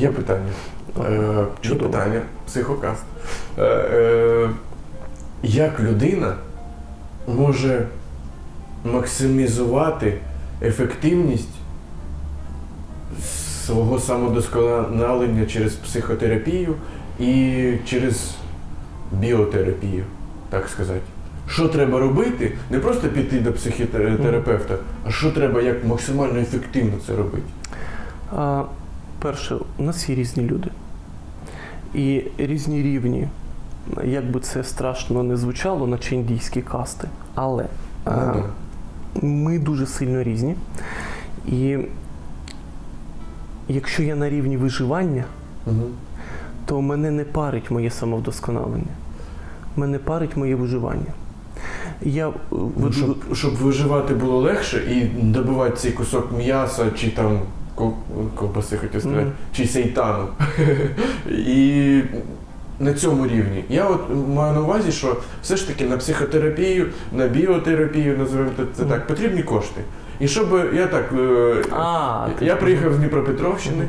Є питання. Е, є питання. Психокаст. Е, е, як людина може максимізувати ефективність свого самодосконалення через психотерапію і через біотерапію, так сказати? Що треба робити? Не просто піти до психотерапевта, а що треба як максимально ефективно це робити? А, перше, у нас є різні люди. І різні рівні. Як би це страшно не звучало, наче індійські касти. Але а, Ну, ми дуже сильно різні. І якщо я на рівні виживання, Мгм. то мене не парить моє самовдосконалення. Мене парить моє виживання. Я е, Ну, щоб, щоб виживати було легше і добивати цей кусок м'яса чи там ковбаси, хотів сказати, Мгм. чи сейтану. і на цьому рівні. Я от маю на увазі, що все ж таки на психотерапію, на біотерапію, називаємо це- Мгм. так, потрібні кошти. І щоб я так. е, А, я приїхав з Дніпропетровщини,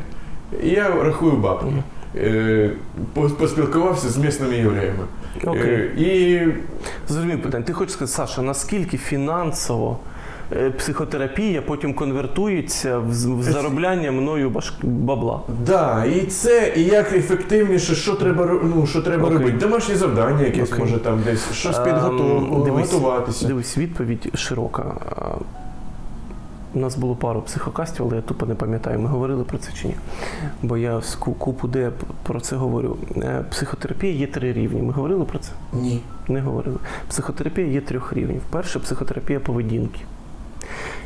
і я рахую бабки. Е, по- Поспілкувався з місними євреями. Окей. Е, І Зрозумів питання. Ти хочеш сказати, Саша, наскільки фінансово е, психотерапія потім конвертується в, заробляння мною бабла? Да, і це, і як ефективніше, що треба, ну, що треба робити. Домашні завдання якесь, Окей. може там десь, щось Ем, підготуватися. Дивись, відповідь широка. У нас було пару психокастів, але я тупо не пам'ятаю, ми говорили про це чи ні. Бо я з ку- купу де про це говорю. Е, Психотерапія є три рівні. Ми говорили про це? Ні. Не говорили. Психотерапія є трьох рівнів. Перше психотерапія поведінки.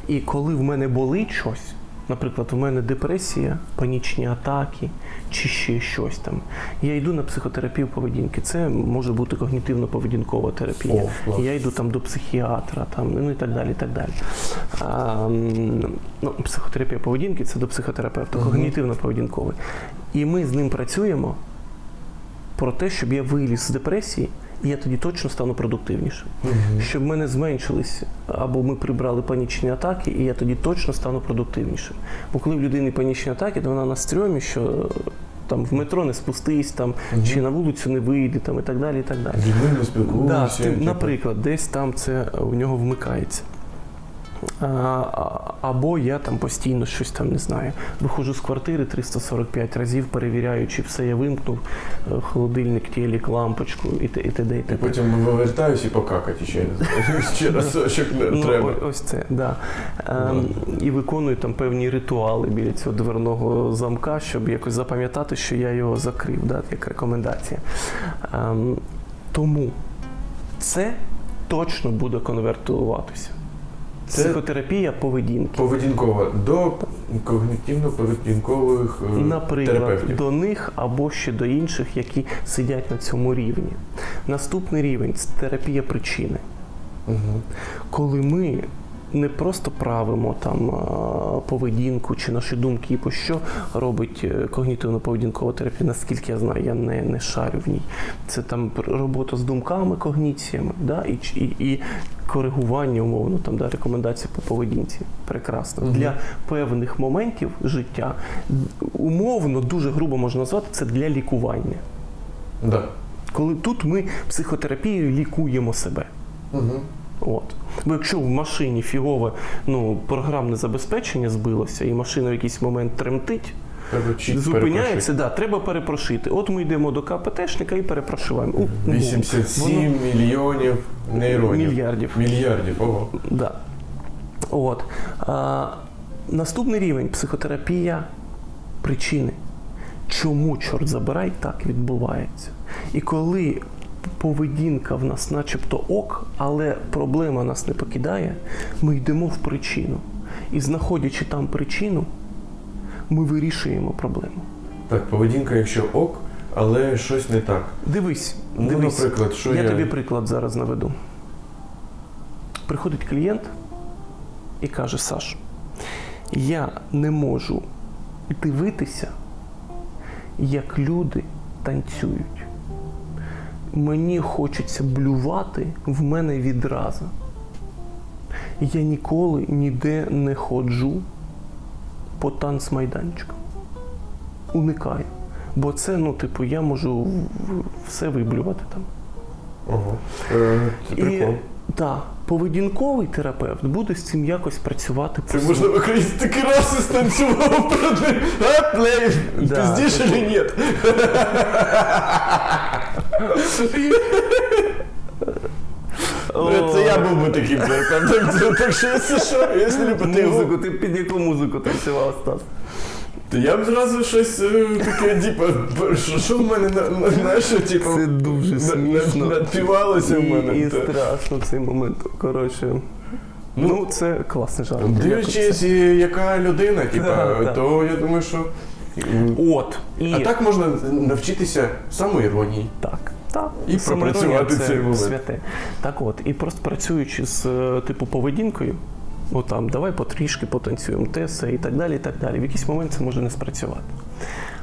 І коли в мене болить щось, наприклад, у мене депресія, панічні атаки чи ще щось там, я йду на психотерапію поведінки. Це може бути когнітивно-поведінкова терапія. О, я йду там до психіатра, там, ну і так далі. і так далі. А, ну, психотерапія поведінки це до психотерапевта, Мгм. когнітивно-поведінковий. І ми з ним працюємо про те, щоб я виліз з депресії, я тоді точно стану продуктивнішим. Угу. Щоб в мене зменшились, або ми прибрали панічні атаки, і я тоді точно стану продуктивнішим. Бо коли в людини панічні атаки, то вона на стрьомі, що е, там в метро не спустись, там, угу. чи на вулицю не вийде, там, і так далі. І так далі. Да, типу. наприклад, десь там це у нього вмикається. Або я там постійно щось там не знаю. Виходжу з квартири 345 разів, перевіряю, чи все я вимкнув, е, холодильник, телек, лампочку і т- і т.д. і І потім вивертаюсь і покакати ще. Ще раз, щоб не Ну, треба. ось це, да. Ем, і виконую там певні ритуали біля цього дверного замка, щоб якось запам'ятати, що я його закрив, да, як рекомендація. Ем, тому це точно буде конвертуватися. Це- Психотерапія поведінки. Поведінкова до когнітивно-поведінкових е, Наприклад, терапевтів. до них або ще до інших, які сидять на цьому рівні. Наступний рівень це терапія причини. Угу. коли ми не просто правимо там поведінку чи наші думки, по що робить е, когнітивно-поведінкова терапія, наскільки я знаю, я не, не шарю в ній. Це там робота з думками, когніціями, да, і, і, і коригування умовно, там, да, рекомендації по поведінці. Прекрасно. Мгм. Для певних моментів життя умовно, дуже грубо можна назвати це для лікування. Да. Коли тут ми психотерапією лікуємо себе. Мгм. От. Бо якщо в машині фігове ну, програмне забезпечення збилося, і машина в якийсь момент тремтить, Треба зупиняється, да, треба перепрошити. От ми йдемо до КПТшника і перепрошиваємо. Ну, 87 воно- мільйонів нейронів. мільярдів. Мільярдів, ого. Да. От. А, наступний рівень психотерапія причини. Чому, чорт забирай, так відбувається? І коли поведінка в нас начебто ок, але проблема нас не покидає, ми йдемо в причину. І знаходячи там причину, ми вирішуємо проблему. Так, поведінка, якщо ок, але щось не так. Дивись, Ну, дивись. наприклад, що я я- тобі приклад зараз наведу. Приходить клієнт і каже: Саш, я не можу дивитися, як люди танцюють. Мені хочеться блювати в мене відразу. Я ніколи ніде не ходжу по танцмайданчикам. Уникаю. Бо це, ну, типу, я можу все виблювати там. Ого. Е, це прикол. так, поведінковий терапевт буде з цим якось працювати Це по можна український такий раз і станцював ним. А, Да, нет? О. Це я був би таким терапевтом. Так що, якщо що, якщо не по Музику, ти під яку музику танцював, Стас? то я б зразу щось е, таке, типу, що, що в мене на, на, знаєш, що, типу, Це дуже на- смішно. надпівалося в мене. і та. страшно цей момент. Коротше. Ну, Ну, це класний жарт. Дивлячись, і яка людина, типа, Да, да. то я думаю, що. От. І А так можна навчитися самоіронії. Так, так. І пропрацювати це цей момент. святе. Так от, і просто працюючи з е, типу поведінкою, от там давай потрішки потанцюємо, те, все і так далі, і так далі. В якийсь момент це може не спрацювати.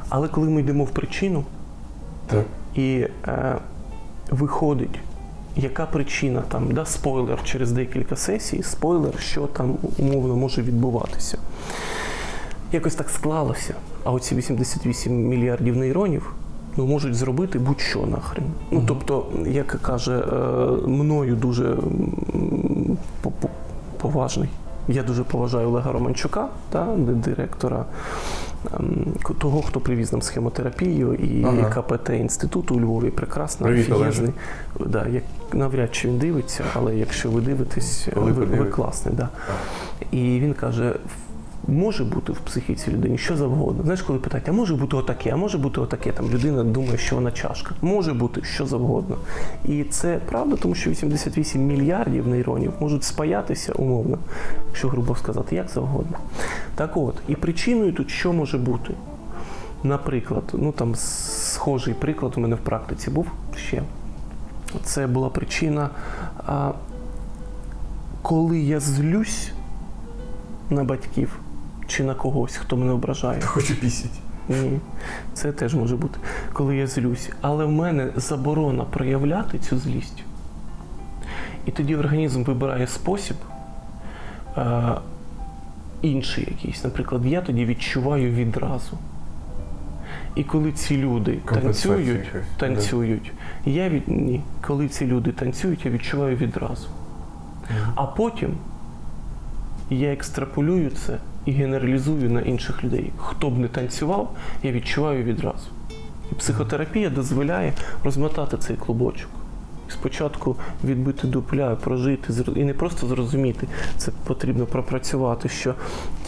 Але коли ми йдемо в причину Так. і е, виходить, яка причина там, да, спойлер через декілька сесій, спойлер, що там умовно може відбуватися. Якось так склалося. А оці 88 мільярдів нейронів ну, можуть зробити будь-що нахрен. Ну, тобто, як каже е, мною дуже поважний. Я дуже поважаю Олега Романчука, та, директора ем, того, хто привіз нам схемотерапію і Ага. КПТ інституту у Львові. Прекрасно, офігезний. Да, як, навряд чи він дивиться, але якщо ви дивитесь, Коли ви, ви класний. Да. І він каже: може бути в психіці людині що завгодно. Знаєш, коли питають, а може бути отаке, а може бути отаке. Там людина думає, що вона чашка. Може бути що завгодно. І це правда, тому що 88 мільярдів нейронів можуть спаятися умовно, якщо грубо сказати, як завгодно. Так от, і причиною тут що може бути? Наприклад, ну там схожий приклад у мене в практиці був ще. Це була причина, коли я злюсь на батьків чи на когось, хто мене ображає. Хочу пісять. Ні, це теж може бути, коли я злюсь. Але в мене заборона проявляти цю злість. І тоді організм вибирає спосіб е, інший якийсь. Наприклад, я тоді відчуваю відразу. І коли ці люди танцюють, танцюють, я від ні, коли ці люди танцюють, я відчуваю відразу. А потім я екстраполюю це і генералізую на інших людей. Хто б не танцював, я відчуваю відразу. І психотерапія дозволяє розмотати цей клубочок. Спочатку відбити дупля, прожити і не просто зрозуміти, це потрібно пропрацювати, що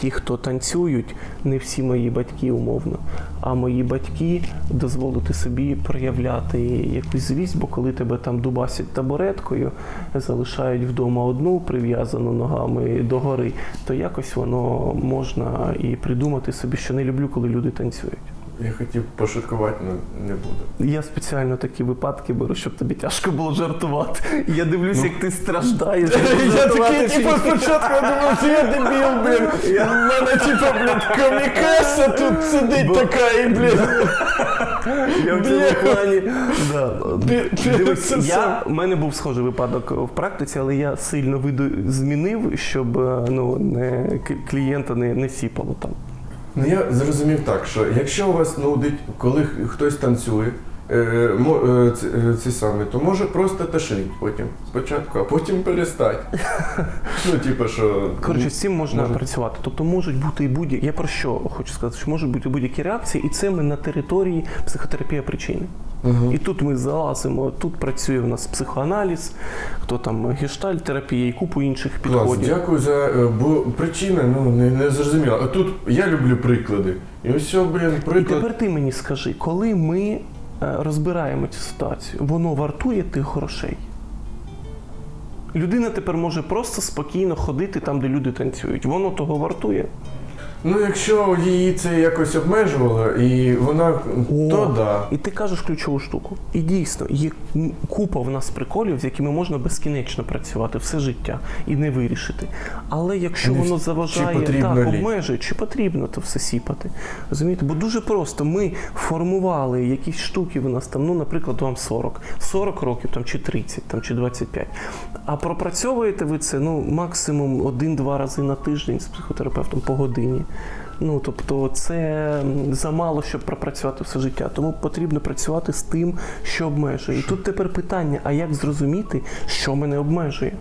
ті, хто танцюють, не всі мої батьки умовно, а мої батьки дозволити собі проявляти якусь злість, бо коли тебе там дубасять табуреткою, залишають вдома одну прив'язану ногами догори, то якось воно можна і придумати собі, що не люблю, коли люди танцюють. Я хотів пошуткувати, але не буду. Я спеціально такі випадки беру, щоб тобі тяжко було жартувати. Я дивлюсь, як ти страждаєш. Я такий, типу, спочатку я думав, що я дебіл, блін. В мене, типу, блін, комікеса тут сидить така і, блін. Я в цьому плані. Я, у мене був схожий випадок в практиці, але я сильно виду змінив, щоб е, ну, не, клієнта не, не сіпало там. Ну я зрозумів так, що якщо у вас нудить, коли хтось танцює, е, мо- е, ці, е, ці саме, то може просто ташить потім спочатку, а потім перестать. Ну, типу, що. Коротше, з цим можна Може. працювати. Тобто можуть бути і будь-які. Я про що хочу сказати, що можуть бути будь-які реакції, і це ми на території психотерапія причини. Мгм. І тут ми залазимо, тут працює в нас психоаналіз, хто там гештальт терапія і купу інших Клас, підходів. дякую за. е, Бо причина ну, не, не зрозуміла. А тут я люблю приклади. І ось, блін, І тепер ти мені скажи, коли ми е, розбираємо цю ситуацію, воно вартує тих грошей? Людина тепер може просто спокійно ходити там, де люди танцюють. Воно того вартує. Ну, якщо її це якось обмежувало, і вона то да. І ти кажеш ключову штуку. І дійсно, є купа в нас приколів, з якими можна безкінечно працювати все життя і не вирішити. Але якщо Не воно заважає потрібно так, обмежує, чи потрібно то все сіпати? Розумієте? Бо дуже просто ми формували якісь штуки в нас там, ну, наприклад, вам 40, 40 років там, чи 30, там, чи 25. А пропрацьовуєте ви це ну, максимум один-два рази на тиждень з психотерапевтом по годині. Ну, тобто це замало, щоб пропрацювати все життя. Тому потрібно працювати з тим, що обмежує. І тут тепер питання: а як зрозуміти, що мене обмежує?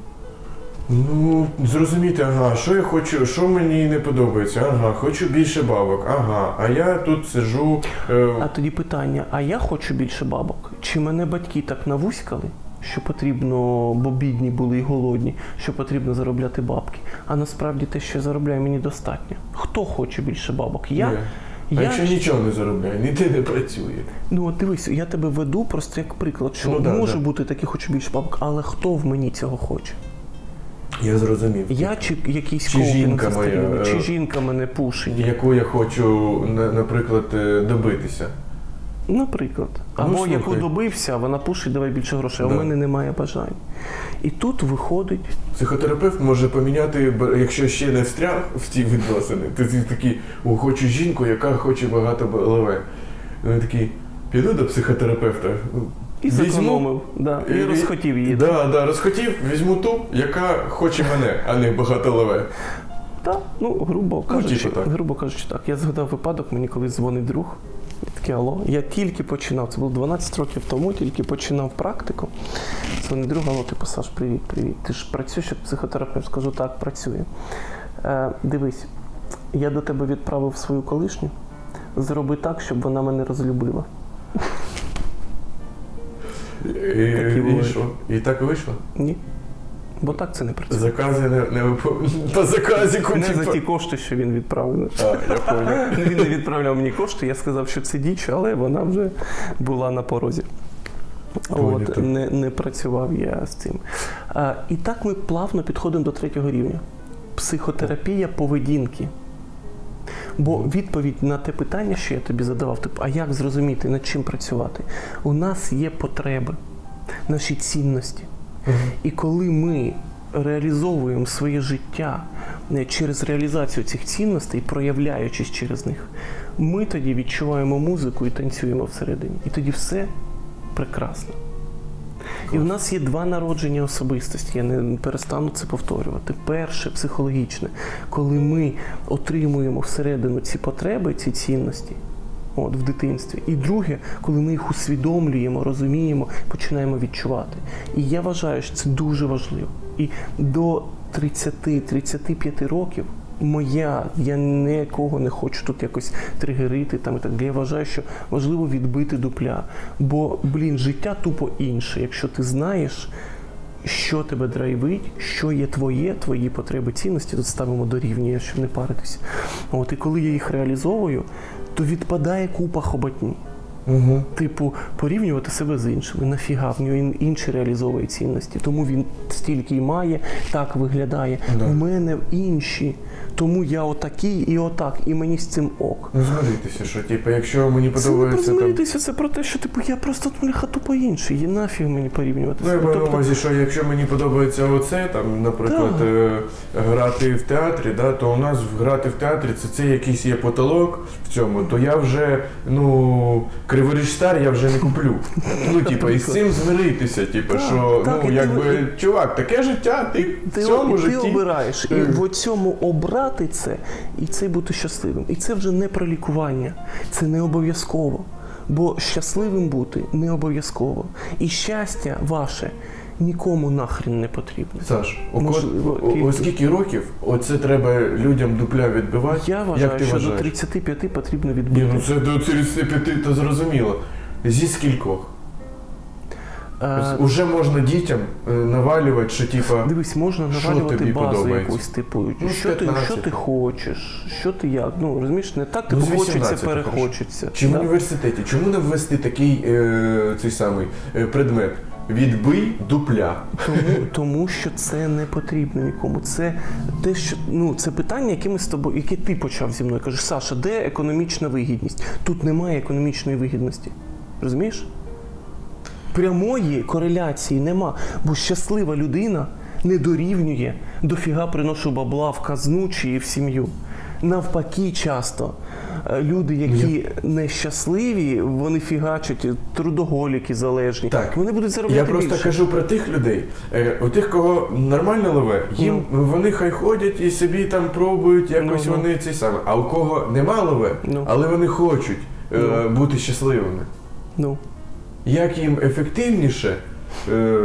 Ну, зрозуміти, ага, що я хочу, що мені не подобається, ага, хочу більше бабок, ага, а я тут сижу. Е, А тоді питання: а я хочу більше бабок? Чи мене батьки так навуськали, що потрібно, бо бідні були і голодні, що потрібно заробляти бабки? А насправді те, що я заробляю, мені достатньо. Хто хоче більше бабок? Я? ні. А Я якщо нічого не заробляє, ніде не працює. Ну от дивись, я тебе веду просто як приклад, що Ну, да, може да. бути такі, хочу більше бабок, але хто в мені цього хоче? Я зрозумів. Я чи якийсь Чи жінка моя, чи е, жінка мене пушить, Яку я хочу, наприклад, е, добитися. Наприклад. Ну, Або слухай. яку добився, вона пушить, давай більше грошей, а Да. в мене немає бажань. І тут виходить, Психотерапевт може поміняти, якщо ще не встряг в ті відносини, ти такий, о, хочу жінку, яка хоче багато леве. Він такий, піду до психотерапевта. і зекономив, да, і, розхотів її. Да, да, розхотів, візьму ту, яка хоче мене, а не багато леве. Так, ну, грубо кажучи, типу так. грубо кажучи, так. Я згадав випадок, мені колись дзвонить друг. Я такий, алло, я тільки починав, це було 12 років тому, тільки починав практику. Дзвонить друг, алло, типу, Саш, привіт, привіт. Ти ж працюєш як психотерапевт? Скажу, так, працюю. Е, дивись, я до тебе відправив свою колишню. Зроби так, щоб вона мене розлюбила. І, Такі і що? І так вийшло? Ні. Бо так це не працює. Закази не, не вип- по заказіку. Не за типу. ті кошти, що він відправив. А, я понял. Ну, Він не відправляв мені кошти, я сказав, що це діч, але вона вже була на порозі. От, не, не працював я з цим. А, і так ми плавно підходимо до третього рівня. Психотерапія поведінки. Бо відповідь на те питання, що я тобі задавав, типу, а як зрозуміти, над чим працювати? У нас є потреби, наші цінності. І коли ми реалізовуємо своє життя е, через реалізацію цих цінностей, проявляючись через них, ми тоді відчуваємо музику і танцюємо всередині. І тоді все прекрасно. І в нас є два народження особистості. Я не перестану це повторювати. Перше психологічне, коли ми отримуємо всередину ці потреби, ці цінності. От в дитинстві. І друге, коли ми їх усвідомлюємо, розуміємо, починаємо відчувати. І я вважаю, що це дуже важливо. І до 30-35 років моя, я нікого не хочу тут якось тригерити там і так. Я вважаю, що важливо відбити дупля. Бо, блін, життя тупо інше. Якщо ти знаєш, що тебе драйвить, що є твоє, твої потреби, цінності, тут ставимо дорівнює, щоб не паритися. От і коли я їх реалізовую, то відпадає купа хоботні. Угу. Типу, порівнювати себе з іншими. Нафіга в нього інші реалізовує цінності. Тому він стільки й має, так виглядає. Да. У мене інші. Тому я отакий і отак, і мені з цим ок. Ну змиритися, що типу, якщо мені Це не про подобається там. змиритися, це про те, що типу я просто бляха тупо інший. Є нафіг мені порівнювати. Ну, я маю на Тобто, увазі, що якщо мені подобається оце, там, наприклад, Так. е, грати в театрі, да, то у нас грати в театрі це, це якийсь є потолок в цьому, то я вже, ну, криворіж стар я вже не куплю. Ну, типу, і з цим змиритися, типу, що, так, і ну, ти- якби, чувак, таке життя, ти, Ти, в цьому і ти житті. обираєш, і Е. в цьому обрати це, і це бути щасливим. І це вже не про лікування, це не обов'язково. Бо щасливим бути не обов'язково. І щастя ваше нікому нахрен не потрібне. Саш, тільки- скільки років оце треба людям дупля відбивати? Я вважаю, Як ти що вважаєш? до 35 потрібно Ні, ну це до 35 то зрозуміло. Зі скількох? Е, Уже можна дітям е, навалювати, що типа. Дивись, можна Що навалювати тобі базу подобається? якусь, типу, Ну, що, ти, 15. що ти хочеш, що ти як. Ну, розумієш, не так Ну, типу з хочеться, 18 перехочеться. Чи в Да? університеті? Чому не ввести такий е, цей самий е, предмет? Відбий дупля. Тому, тому що це не потрібно нікому. Це те, що ну це питання, яке ми з тобою, яке ти почав зі мною. Кажеш, Саша, де економічна вигідність? Тут немає економічної вигідності. Розумієш? Прямої кореляції нема, бо щаслива людина не дорівнює дофіга приношу бабла в казну чи в сім'ю. Навпаки, часто люди, які нещасливі, вони фігачать, трудоголіки залежні. Так. Вони будуть заробляти Я просто більше. кажу про тих людей, е, у тих, кого нормально лове, їм вони хай ходять і собі там пробують, якось Ну, ну. вони ці саме. А у кого нема лове, Ну. але вони хочуть е, Ну. бути щасливими. Ну. Як їм ефективніше е,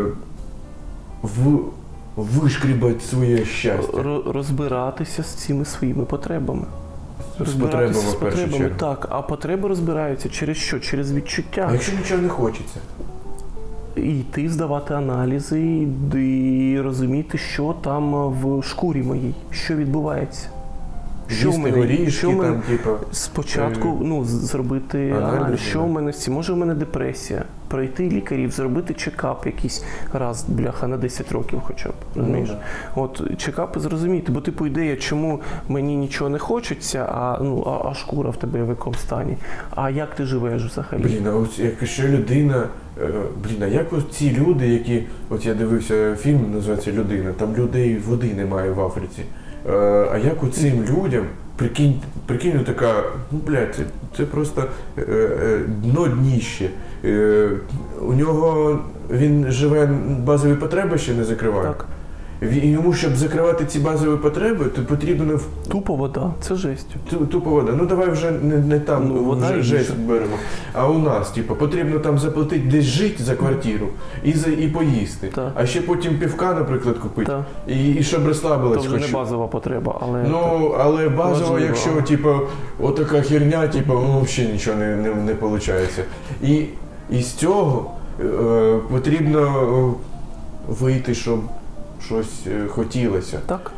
в, вишкрібати своє щастя? Розбиратися з цими своїми потребами. Потребами з потребами, так. А потреби розбираються через що? Через відчуття. А якщо нічого не хочеться? І йти здавати аналізи, і- розуміти, що там в шкурі моїй, що відбувається. Що в мене, горішки, що мене там, типу. спочатку е, ну, зробити аналізи, аналіз, що в мене може в мене депресія, пройти лікарів, зробити чекап якийсь раз, бляха, на 10 років хоча б. Розумієш? да. От чекапи зрозуміти, бо типу ідея, чому мені нічого не хочеться, а ну а, а шкура в тебе в якому стані. А як ти живеш взагалі? Блін, а ось якщо людина. е, Блін, а як ось ці люди, які. От я дивився фільм, називається Людина, там людей води немає в Африці. Е, А як у цим людям, прикинь, прикинь, ну така, ну блядь, це, просто е, е, дно дніще. Е, У нього він живе, базові потреби ще не закриває. Так, Йому, щоб закривати ці базові потреби, то потрібно тупо вода, це жесть. Ту- Тупо вода. Ну давай вже не, не там Ну, вода вже і жесть беремо. А у нас, типу, потрібно там заплатити десь жити за квартиру і за і поїсти. Так. А ще потім півка, наприклад, купити. Та, І, і щоб розслабилась то вже хоч. не базова потреба, але Ну, але базово, Важливо. якщо типу, отака херня, типу, ну, взагалі нічого не, не, не виходить. І, і з цього е, потрібно е, вийти, щоб щось е, хотілося. так.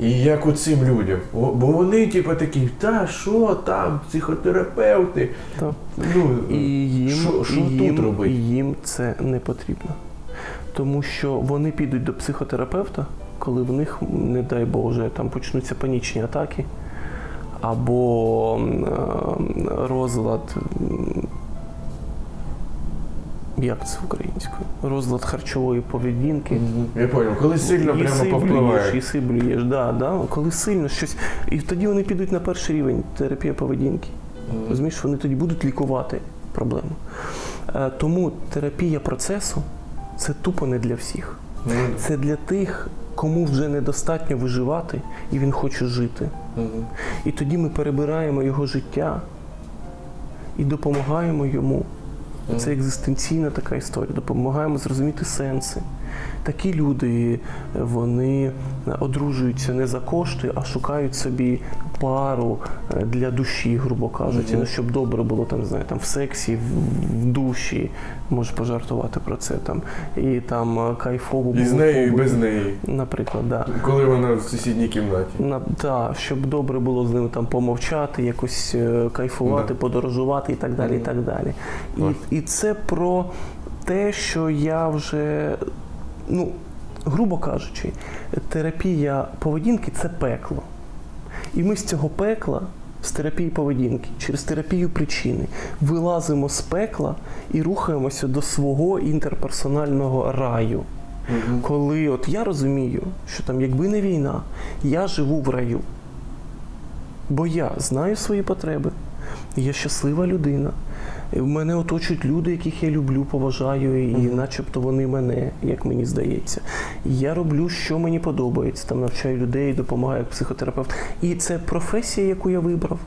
І як оцим людям. Бо вони, типу, такі, та що там, психотерапевти. так. Ну, І їм, що, що і їм, тут робити? і їм це не потрібно. Тому що вони підуть до психотерапевта, коли в них, не дай Боже, там почнуться панічні атаки, або е, розлад. Як це українською? Розлад харчової поведінки. Я зрозумів, коли сильно і прямо сиблюєш, повпливає. і сиблюєш, да, да. коли сильно щось. І тоді вони підуть на перший рівень терапія поведінки. Розумієш, вони тоді будуть лікувати проблему. Е, Тому терапія процесу це тупо не для всіх. Ну, Це для тих, кому вже недостатньо виживати, і він хоче жити. І тоді ми перебираємо його життя і допомагаємо йому. Це екзистенційна така історія. Допомагаємо зрозуміти сенси. Такі люди вони одружуються не за кошти, а шукають собі пару е, для душі, грубо кажучи, Мгм. ну, щоб добре було там, не знаю, там в сексі, в, в душі, можеш пожартувати про це там, і там е, кайфово І з було нею, і без неї. Наприклад, да. Коли вона в сусідній кімнаті. На, та, щоб добре було з ними там помовчати, якось е, кайфувати, Да. подорожувати і так далі. І, так далі. І, і це про те, що я вже, ну, грубо кажучи, терапія поведінки це пекло. І ми з цього пекла, з терапії поведінки, через терапію причини, вилазимо з пекла і рухаємося до свого інтерперсонального раю. Мгм. Коли от я розумію, що там, якби не війна, я живу в раю. Бо я знаю свої потреби, я щаслива людина. І мене оточують люди, яких я люблю, поважаю, і Мгм. начебто вони мене, як мені здається. І я роблю, що мені подобається, там навчаю людей, допомагаю як психотерапевт. І це професія, яку я вибрав.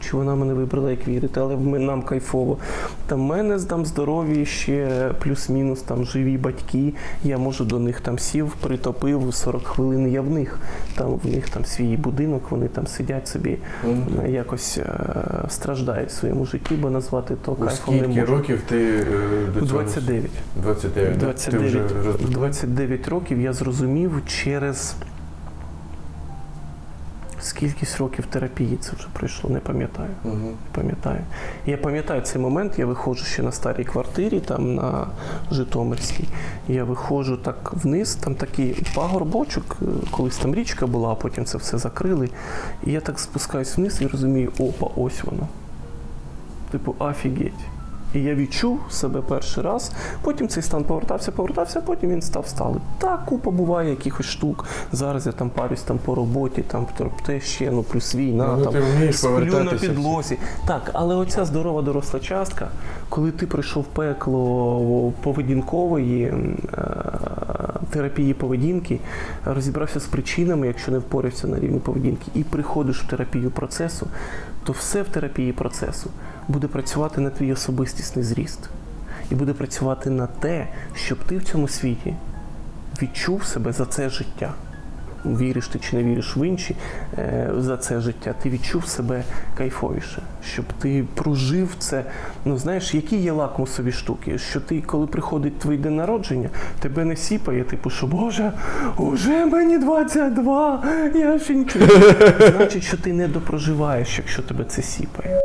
Чи вона мене вибрала, як вірити, але нам кайфово. Там в мене там здорові ще плюс-мінус там живі батьки. Я можу до них там сів, притопив 40 хвилин. Я в них там в них там свій будинок, вони там сидять собі, е, якось е, страждають в своєму житті, бо назвати то кайфом не скільки можу. років ти е, до цього? 29. 29. да? Ти вже 29, роз... 29 років я зрозумів через Скількись років терапії це вже пройшло, не пам'ятаю. Угу. Пам'ятаю. Я пам'ятаю цей момент, я виходжу ще на старій квартирі, там на Житомирській. Я виходжу так вниз, там такий пагорбочок, е, колись там річка була, а потім це все закрили. І я так спускаюсь вниз і розумію, опа, ось воно. Типу, офігеть. І я відчув себе перший раз, потім цей стан повертався, повертався, потім він став сталий. Так, купа буває якихось штук. Зараз я там парюсь там по роботі, там те ще, ну плюс війна, Ну, там сплю на підлозі. Так, але оця здорова доросла частка, коли ти пройшов пекло поведінкової е, терапії поведінки, розібрався з причинами, якщо не впорався на рівні поведінки, і приходиш в терапію процесу, то все в терапії процесу буде працювати на твій особистісний зріст. І буде працювати на те, щоб ти в цьому світі відчув себе за це життя. Віриш ти чи не віриш в інші е, за це життя, ти відчув себе кайфовіше, щоб ти прожив це. Ну знаєш, які є лакмусові штуки, що ти, коли приходить твій день народження, тебе не сіпає, типу, що Боже, уже мені 22, я ще нічого. Значить, що ти не допроживаєш, якщо тебе це сіпає.